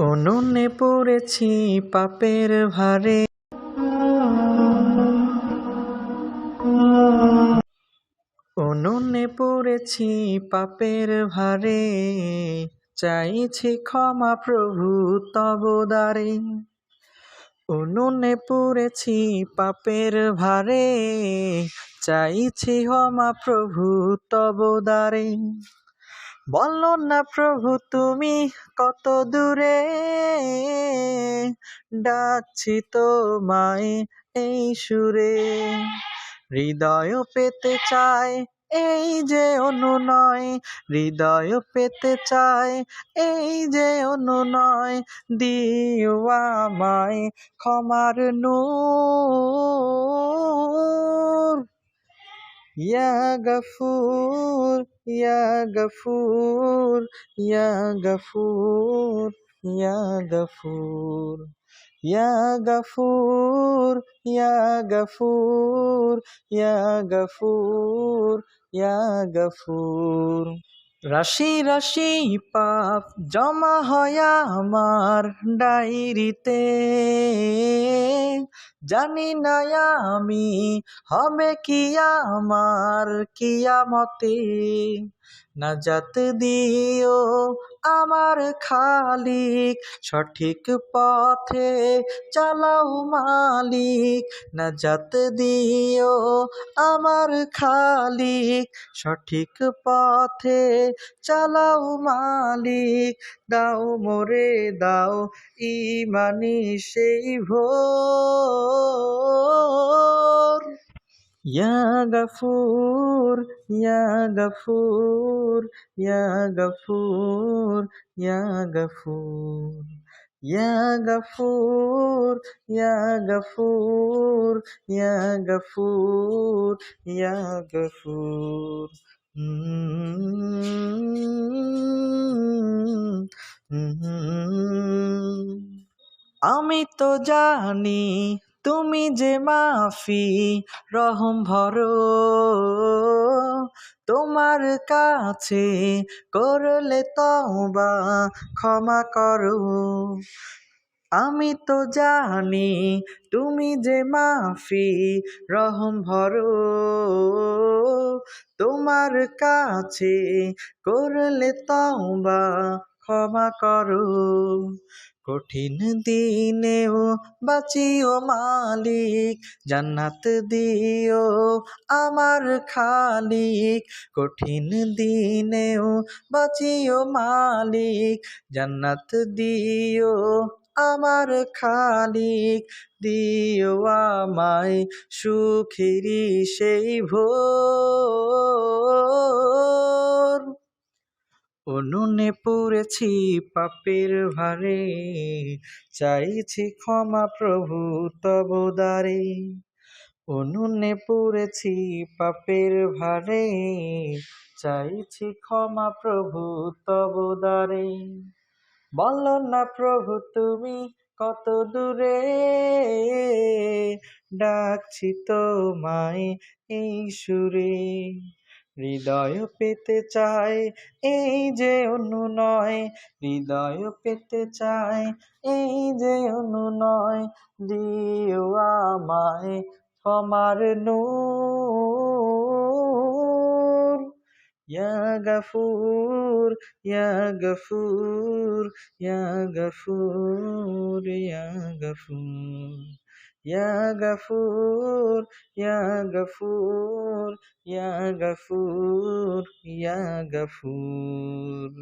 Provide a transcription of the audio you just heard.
উনুনে পড়েছি পাপের ভারে। উনুনে পড়েছি পাপের ভারে। চাইছি ক্ষমা প্রভু, তব দ্বারে। উনুনে পড়েছি পাপের ভারে। চাইছি ক্ষমা প্রভু, তব দ্বারে। বলো না প্রভু, তুমি কত দূরে? ডাকছি তোমায় এই সুরে। হৃদয় পেতে চায় এই যে অনুনয়, হৃদয় পেতে চায় এই যে অনুনয় দিওয়া মায় ক্ষমার নূর। ইয়া গফুর ইয়া গফুর ইয়া গফুর ইয়া গফুর ইয়া গফুর ইয়া গফুর ইয়া গফুর ইয়া গফুর। রাশি রাশি পাপ জমা হয় আমার ডায়েরিতে। জানি না আমি, হবে কি আমার কিয়ামতে? নাজাত দিও আমার খালিক, সঠিক পথে চালাও মালিক। নাজাত দিও আমার খালিক, সঠিক পথে চালাও মালিক। দাও মোরে, দাও ইমানি সেই ভোর। ইয়া গফুর ইয়া গফুর ইয়া গফুর ইয়া গফুর ইয়া গফুর ইয়া গফুর ইয়া গফুর ইয়া গফুর আমি তো জানি তুমি যে মাফি রহম ভরো। তোমার কাছে করলে তবা ক্ষমা করো। আমি তো জানি তুমি যে মাফি, রহম, ভরো। তোমার কাছে করলে তবা ক্ষমা করো। কঠিন দিনেও বাঁচিও মালিক, জান্নাত দিও আমার খালিক। কঠিন দিনেও বাঁচিও মালিক, জান্নাত দিও আমার খালিক, দিও আমায় সুখেরি সেই ভোর। উনুনে পড়েছি পাপের ভারে, চাইছি ক্ষমা প্রভু তব দ্বারে। উনুনে পড়েছি পাপের ভারে, চাইছি ক্ষমা প্রভু তব দ্বারে। বলো না প্রভু, তুমি কত দূরে? ডাকছি তোমায় এই সুরে। হৃদয় পেতে চায় এই যে অনুনয়, হৃদয় পেতে চায় এই যে অনুনয়, দিও আমায় ক্ষমার নূর। يا غفور يا غفور يا غفور يا غفور يا غفور يا غفور يا غفور يا غفور